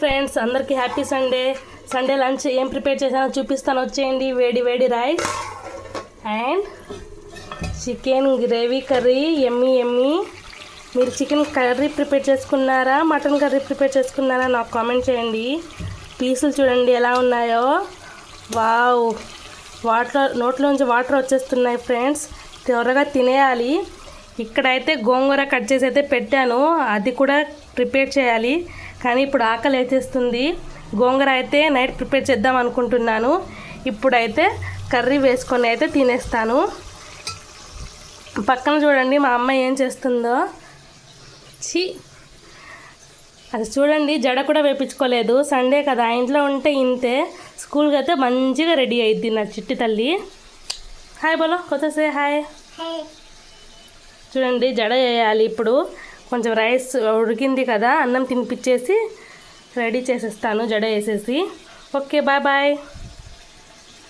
Friends అందరికీ happy Sunday Sunday lunch ఏం prepare చేశానో చూపిస్తాను. వచ్చేయండి వేడి వేడి rice and chicken gravy curry ఎమ్మి ఎమ్మి మీరు చికెన్ కర్రీ ప్రిపేర్ చేసుకున్నారా? మటన్ కర్రీ ప్రిపేర్ చేసుకున్నారా? నాకు కామెంట్ చేయండి. పీసులు చూడండి ఎలా ఉన్నాయో. వావ్ వాటర్ నోట్లోంచి వాటర్ వచ్చేస్తున్నాయి ఫ్రెండ్స్ త్వరగా తినేయాలి. ఇక్కడైతే గోంగూర కట్ చేసి అయితే పెట్టాను. అది కూడా ప్రిపేర్ చేయాలి. కానీ ఇప్పుడు ఆకలి వేసేస్తుంది. గోంగూర అయితే నైట్ ప్రిపేర్ చేద్దాం అనుకుంటున్నాను. ఇప్పుడైతే కర్రీ వేసుకొని అయితే తినేస్తాను. పక్కన చూడండి మా అమ్మ ఏం చేస్తుందో. ఛీ! అది చూడండి జడ కూడా వేపించుకోలేదు. సండే కదా ఆ ఇంట్లో ఉంటే ఇంతే. స్కూల్కి అయితే మంచిగా రెడీ అయ్యిద్ది నా చిట్టి తల్లి. హాయ్ బోలో కొత్తసే హాయ్. చూడండి జడ వేయాలి ఇప్పుడు. కొంచెం రైస్ ఉడికింది కదా అన్నం తినిపించేసి రెడీ చేసేస్తాను జడ వేసేసి. Okay bye bye.